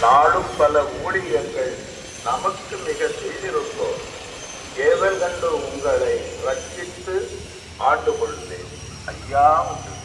நாளும் பல ஊழியங்கள் நமக்கு மிக செய்திருப்போம். ஏவல் கண்டு உங்களை ரட்சித்து ஆண்டு கொள்வேன் ஐயா உண்டு.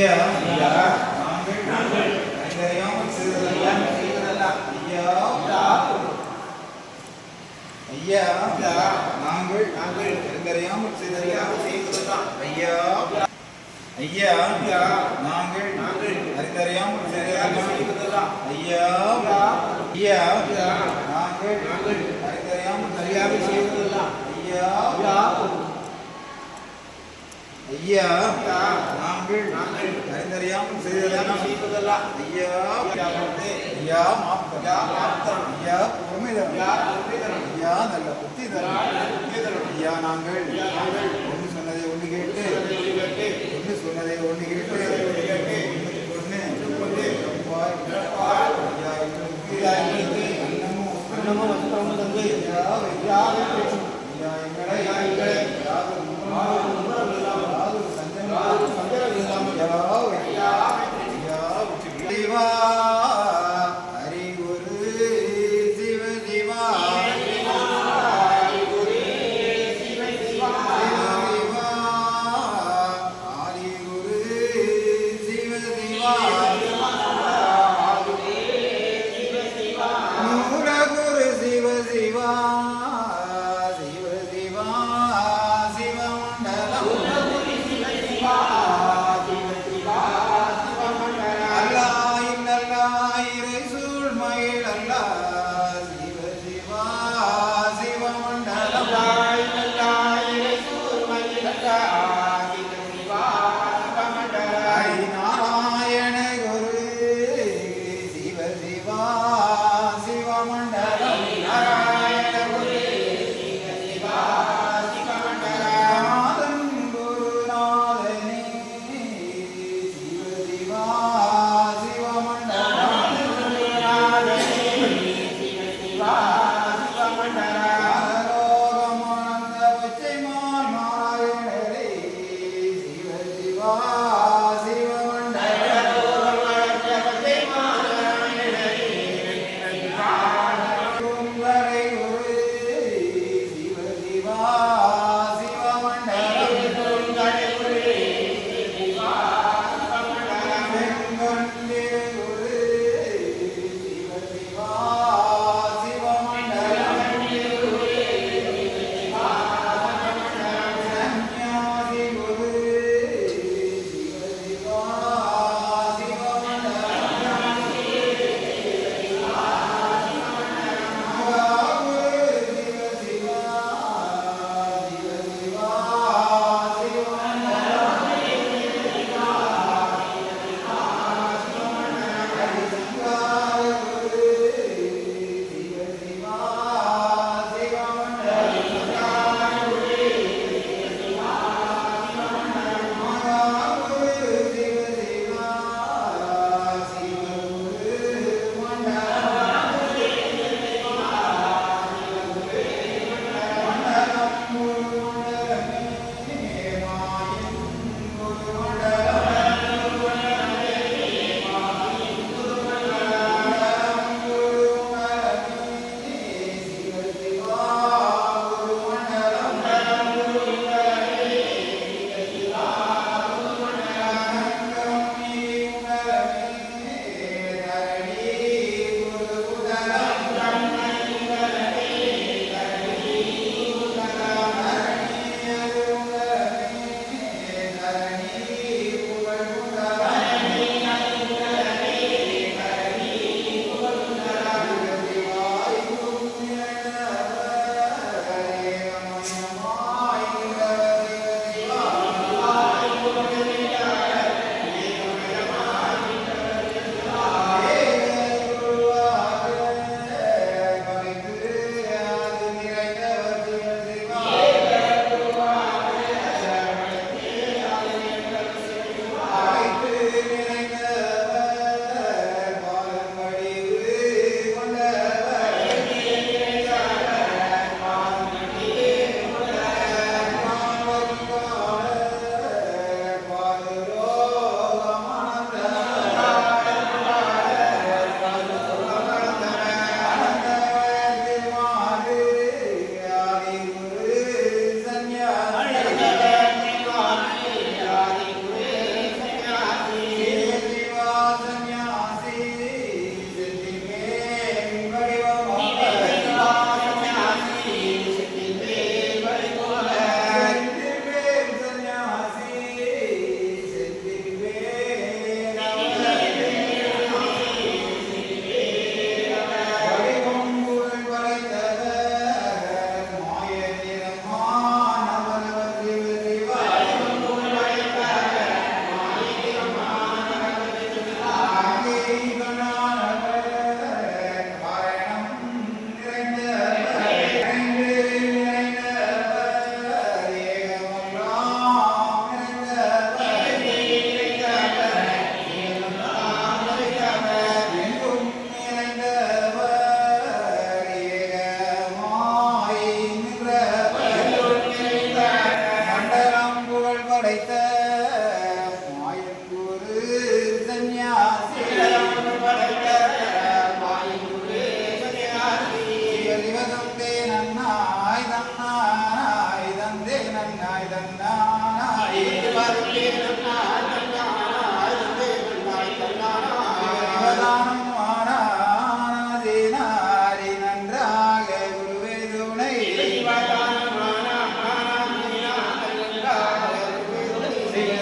ஐயா ஐயா நாங்கள் நாங்கள். அறிந்தறியாமல் செய்ததெல்லாம் செய்ததெல்லாம் ஐயா ஐயா. நாங்கள் நாங்கள். அறிந்தறியாமல் செய்தறியாமல் செய்ததெல்லாம் ஐயா ஐயா. நாங்கள் நாங்கள். அறிந்தறியாமல் செய்ததெல்லாம் ஐயா ஐயா. நாங்கள் நாங்கள். அறிந்தறியாமல் அறியாமல் செய்ததெல்லாம் ஐயா ஐயா. நாங்கள் நாங்கள் அறிந்தறியாமல் செய்ததெல்லாம் செய்ததெல்லாம் ஐயா ஐயா மாப்தம் ஐயா பொறுமை தரும் ஐயா நல்ல புத்தி தரும் ஐயா நாங்கள் ஒன்று சொன்னதை ஒன்று கேட்டு ஒன்று சொன்னதை ஒன்று கேட்டு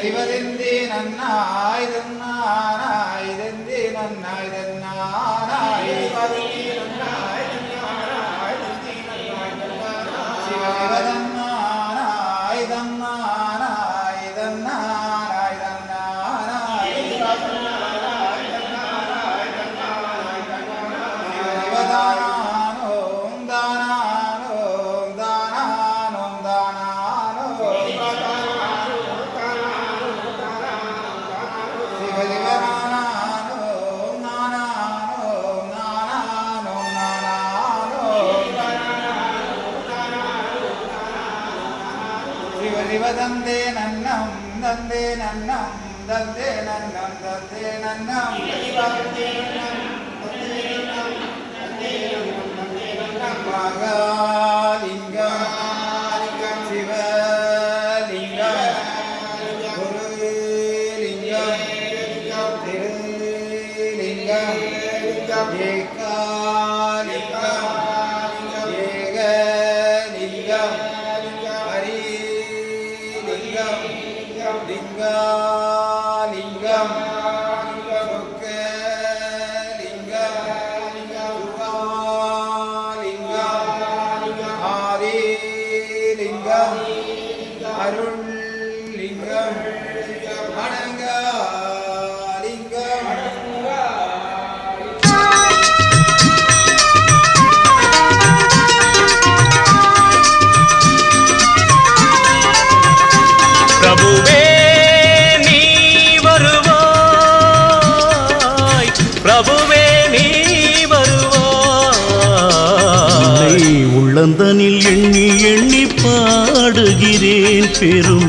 சிவதிந்தி நன்னாய் தன்னானாய் தந்தி நன்னாய் தன்னானாய் சிவ ದಂದೆ ನನ್ನಂ ದಂದೆ ನನ್ನಂ ದಂದೆ ನನ್ನಂ ದಂದೆ ನನ್ನಂ ದಂದೆ ನನ್ನಂ ದಂದೆ ನನ್ನಂ அருள்லிங்கம் அனங்கலிங்கம் பிரபுவே நீ வருவாய். பிரபுவே நீ வருவாய். உள்ளந்தனில் எண்ணி எண்ணி பாடுகிறேன் பெரும்